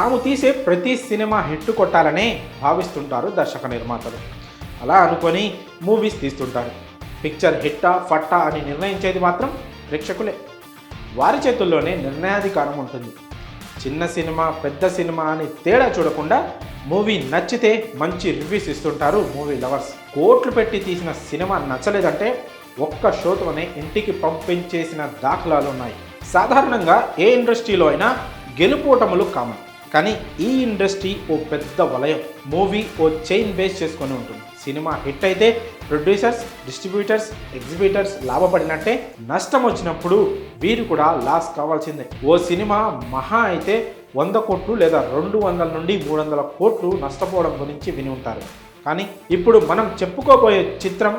తాము తీసే ప్రతి సినిమా హిట్ కొట్టాలనే భావిస్తుంటారు దర్శక నిర్మాతలు. అలా అనుకొని మూవీస్ తీస్తుంటారు. పిక్చర్ హిట్టా ఫట్టా అని నిర్ణయించేది మాత్రం ప్రేక్షకులే. వారి చేతుల్లోనే నిర్ణయాధికారం ఉంటుంది. చిన్న సినిమా పెద్ద సినిమా అని తేడా చూడకుండా మూవీ నచ్చితే మంచి రివ్యూస్ ఇస్తుంటారు మూవీ లవర్స్ కోట్లు పెట్టి తీసిన సినిమా నచ్చలేదంటే ఒక్క షోతోనే ఇంటికి పంపించేసిన దాఖలాలు ఉన్నాయి సాధారణంగా ఏ ఇండస్ట్రీలో అయినా గెలుపోటములు కామన్ కానీ ఈ ఇండస్ట్రీ ఓ పెద్ద వలయం. మూవీ ఓ చైన్ బేస్ చేసుకొని ఉంటుంది. సినిమా హిట్ అయితే ప్రొడ్యూసర్స్ డిస్ట్రిబ్యూటర్స్ ఎగ్జిబిటర్స్ లాభపడినట్టే నష్టం వచ్చినప్పుడు వీరు కూడా లాస్ కావాల్సిందే. ఓ సినిమా మహా అయితే వంద కోట్లు లేదా రెండు వందల నుండి మూడు వందల కోట్లు నష్టపోవడం గురించి విని ఉంటారు. కానీ ఇప్పుడు మనం చెప్పుకోబోయే చిత్రం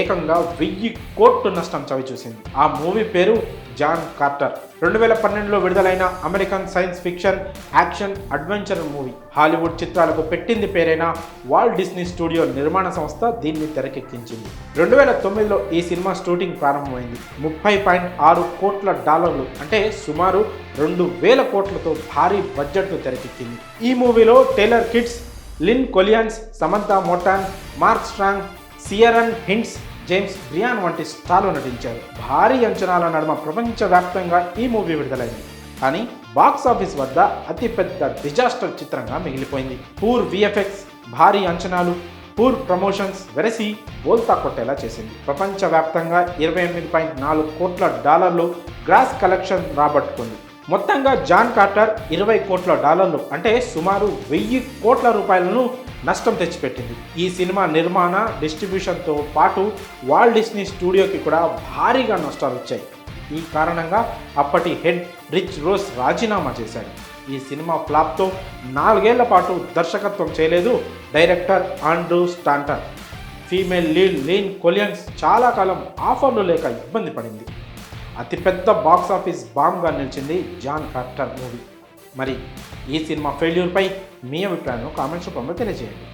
ఏకంగా వెయ్యి కోట్లు నష్టం చవిచూసింది. ఆ మూవీ పేరు జాన్ కార్టర్. రెండు వేల పన్నెండులో విడుదలైన American science fiction action adventure movie. Hollywood చిత్రాలకు పెట్టింది పేరైన వాల్ డిస్నీ స్టూడియో నిర్మాణ సంస్థ దీన్ని తెరకెక్కించింది. రెండు వేల తొమ్మిదిలో ఈ సినిమా షూటింగ్ ప్రారంభమైంది. ముప్పై పాయింట్ ఆరు కోట్ల డాలర్లు అంటే సుమారు రెండు వేల కోట్లతో భారీ బడ్జెట్ను తెరకెక్కింది. ఈ మూవీలో Taylor Kitsch Lynn Collins Samantha Morton Mark Strong Ciaran Hinds James Brian వంటి స్టార్లు నటించారు. భారీ అంచనాల నడుమ ప్రపంచవ్యాప్తంగా ఈ మూవీ విడుదలైంది. కానీ బాక్స్ ఆఫీస్ వద్ద అతిపెద్ద డిజాస్టర్ చిత్రంగా మిగిలిపోయింది. పూర్ విఎఫ్ఎక్స్ భారీ అంచనాలు పూర్ ప్రమోషన్స్ వెరసి బోల్తా కొట్టేలా చేసింది. ప్రపంచవ్యాప్తంగా ఇరవై ఎనిమిది పాయింట్ నాలుగు కోట్ల డాలర్లు గ్రాస్ కలెక్షన్ రాబట్టుకుంది. మొత్తంగా జాన్ కార్టర్ ఇరవై కోట్ల డాలర్లు అంటే సుమారు వెయ్యి కోట్ల రూపాయలను నష్టం తెచ్చిపెట్టింది. ఈ సినిమా నిర్మాణ డిస్ట్రిబ్యూషన్తో పాటు వాల్ డిస్నీ స్టూడియోకి కూడా భారీగా నష్టాలు వచ్చాయి. ఈ కారణంగా అప్పటి హెడ్ రిచ్ రోస్ రాజీనామా చేశాడు. ఈ సినిమా ఫ్లాప్తో నాలుగేళ్ళ పాటు దర్శకత్వం చేయలేదు director Andrew Stanton female lead Lynn Collins చాలా కాలం ఆఫర్లు లేక ఇబ్బంది పడింది. అతిపెద్ద బాక్స్ ఆఫీస్ బాంబ్గా నిలిచింది జాన్ కార్టర్ మూవీ. మరి ఈ సినిమా ఫెయిల్యూర్పై మీ అభిప్రాయం కామెంట్స్ రూపంలో తెలియజేయండి.